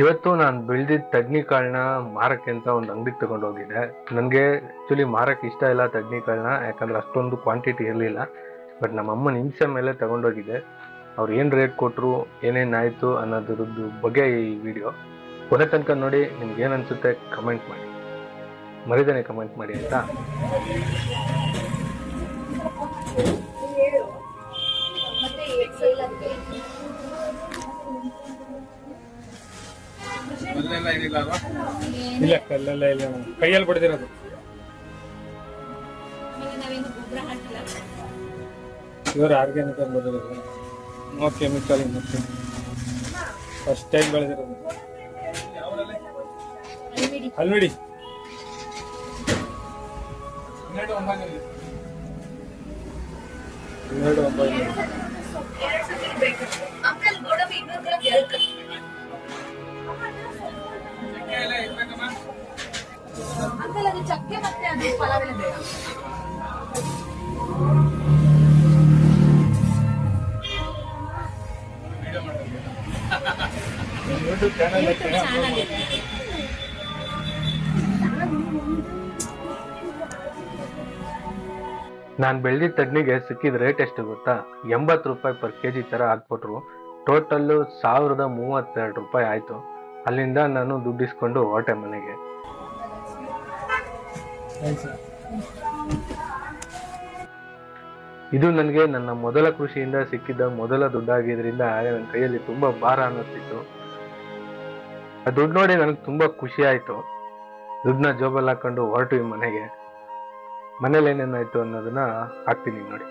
ಇವತ್ತು ನಾನು ಬೆಳೆದಿದ್ದ ತಡ್ನಿಕಾಳನ್ನ ಮಾರಕ್ಕೆ ಅಂತ ಒಂದು ಅಂಗಡಿಗೆ ತಗೊಂಡು ಹೋಗಿದ್ದೆ. ನನಗೆ ಆ್ಯಕ್ಚುಲಿ ಮಾರಕ್ಕೆ ಇಷ್ಟ ಇಲ್ಲ ತಡ್ನಿಕಾಳನ್ನ ಯಾಕಂದ್ರೆ ಅಷ್ಟೊಂದು ಕ್ವಾಂಟಿಟಿ ಇರಲಿಲ್ಲ. ಬಟ್ ನಮ್ಮ ಅಮ್ಮನ ಹಿಂಸೆ ಮೇಲೆ ತಗೊಂಡೋಗಿದ್ದೆ ಅವ್ರು ಏನು ರೇಟ್ ಕೊಟ್ಟರು ಏನೇನಾಯಿತು ಅನ್ನೋದ್ರದ್ದು ಬಗ್ಗೆ ಈ ವಿಡಿಯೋ ಕೊನೆ ತನಕ ನೋಡಿ ನಿಮ್ಗೆ ಏನು ಅನಿಸುತ್ತೆ ಕಮೆಂಟ್ ಮಾಡಿ. ಮರಿದೇನೆ ಕಮೆಂಟ್ ಮಾಡಿ ಆಯಿತಾ? ಅಲ್ಲೆಲ್ಲ ಏನಿಲ್ಲ ಅಲ್ವಾ? ಇಲ್ಲ ಕಲ್ಲೆಲ್ಲ ಇಲ್ಲ. ಕೈಯಲ್ಲಿ ಬಡ್ದಿರೋದು. ಇವರು ಆರ್ಗ್ಯಾನಿಕ್ ಆಗಿ ಬೆಳೆದಿರೋದು ನೋ ಕೆಮಿಕಲ್ ಮತ್ತೆ ಫಸ್ಟ್ ಟೈಮ್ ಬೆಳೆದಿರೋದು. ಅಲ್ಬಿಡಿ ಹನ್ನೆರಡು ಒಂಬೈನೂರು ಹನ್ನೆರಡು ಒಂಬೈನೂರು ಅಂಕಲ್ ಚಕ್ಕೆ ಮತ್ತೆ ಅದು ಬೇಡ. ನಾನು ತಡ್ನಿಗೆ ಸಿಕ್ಕಿದ ರೇಟ್ ಎಷ್ಟು ಗೊತ್ತಾ? ಎಂಬತ್ತು ರೂಪಾಯಿ ಪರ್ ಕೆ ಜಿ ಥರ ಹಾಕ್ಬಿಟ್ರು. ಟೋಟಲ್ಲು ಸಾವಿರದ ಮೂವತ್ತೆರಡು ರೂಪಾಯಿ ಆಯಿತು. ಅಲ್ಲಿಂದ ನಾನು ದುಡ್ಡಿಸ್ಕೊಂಡು ಹೊರಟೆ ಮನೆಗೆ. ಇದು ನನಗೆ ನನ್ನ ಮೊದಲ ಕೃಷಿಯಿಂದ ಸಿಕ್ಕಿದ್ದ ಮೊದಲ ದುಡ್ಡಾಗಿದ್ರಿಂದ ನನ್ನ ಕೈಯಲ್ಲಿ ತುಂಬ ಭಾರ ಅನ್ನಿಸ್ತಿತ್ತು. ಆ ದುಡ್ಡು ನೋಡಿ ನನಗೆ ತುಂಬ ಖುಷಿ ಆಯಿತು. ದುಡ್ಡನ್ನ ಜೋಬಲ್ಲಿ ಹಾಕೊಂಡು ಹೊರಟು ಮನೆಗೆ. ಮನೇಲಿ ಏನೇನಾಯ್ತು ಅನ್ನೋದನ್ನ ಹಾಕ್ತೀನಿ ನೋಡಿ.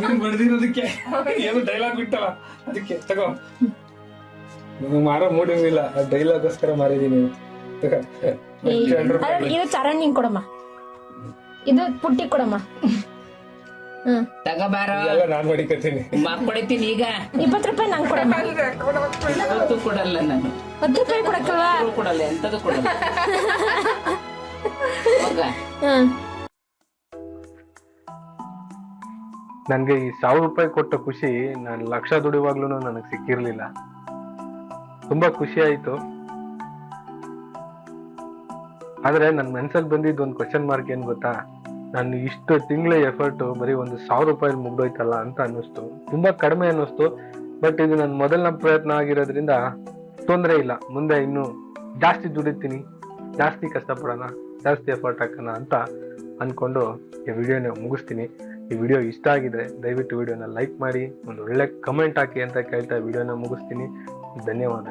ನೀನು ಬಡ್ದಿರೋದಕ್ಕೆ ಏನು ಡೈಲಾಗ್ ಬಿಟ್ಟಲ್ಲ ಅದಕ್ಕೆ ತಗೋ. ಮಾರೋ ಮೂಡಿಲ್ಲ ಡೈಲಾಗೋಸ್ಕರ ಮಾರಿದೀನಿ. ಇದು ಕೊಡಮ್ಮ. ಇದು ಪುಟ್ಟಿ ಕೊಡಮ್ಮ. ತಗೋಬಾರ. ನಾನ್ ಈಗ. ಇಪ್ಪತ್ತು ರೂಪಾಯಿ ನಂಗೆ ಕೊಡಮ್ಮ. ಇವತ್ತು ಕೊಡಲ್ಲ ನಾನು. ಹತ್ತು ರೂಪಾಯಿ ಕೊಡಕ್ಕಲ್ವಾ? ಯಾರೂ ಕೊಡಲ್ಲ ಎಂತದು ಕೊಡಲ್ಲ. ನನಗೆ ಈ ಸಾವಿರ ರೂಪಾಯಿ ಕೊಟ್ಟ ಖುಷಿ ನಾನು ಲಕ್ಷ ದುಡಿಯುವಾಗ್ಲೂ ನನಗೆ ಸಿಕ್ಕಿರ್ಲಿಲ್ಲ. ತುಂಬಾ ಖುಷಿ ಆಯ್ತು. ಆದ್ರೆ ನನ್ನ ಮನ್ಸಲ್ಲಿ ಬಂದಿದ್ದು ಒಂದು ಕ್ವಶನ್ ಮಾರ್ಕ್ ಏನ್ ಗೊತ್ತಾ? ನಾನು ಇಷ್ಟು ತಿಂಗಳ ಎಫರ್ಟ್ ಬರೀ ಒಂದು ಸಾವಿರ ರೂಪಾಯಿ ಮುಗ್ದೋಯ್ತಲ್ಲ ಅಂತ ಅನ್ನಿಸ್ತು. ತುಂಬಾ ಕಡಿಮೆ ಅನ್ನಿಸ್ತು. ಬಟ್ ಇದು ನನ್ನ ಮೊದಲನ ಪ್ರಯತ್ನ ಆಗಿರೋದ್ರಿಂದ ತೊಂದರೆ ಇಲ್ಲ. ಮುಂದೆ ಇನ್ನು ಜಾಸ್ತಿ ದುಡಿತೀನಿ. ಜಾಸ್ತಿ ಕಷ್ಟಪಡೋಣ. ಜಾಸ್ತಿ ಎಫರ್ಟ್ ಹಾಕೋಣ ಅಂತ ಅನ್ಕೊಂಡು ಈ ವಿಡಿಯೋನ ಮುಗಿಸ್ತೀನಿ. ಈ ವಿಡಿಯೋ ಇಷ್ಟ ಆಗಿದ್ರೆ ದಯವಿಟ್ಟು ವಿಡಿಯೋನ ಲೈಕ್ ಮಾಡಿ, ಒಂದು ಒಳ್ಳೆ ಕಮೆಂಟ್ ಹಾಕಿ ಅಂತ ಕೇಳ್ತಾ ವಿಡಿಯೋನ ಮುಗಿಸ್ತೀನಿ. धन्यवाद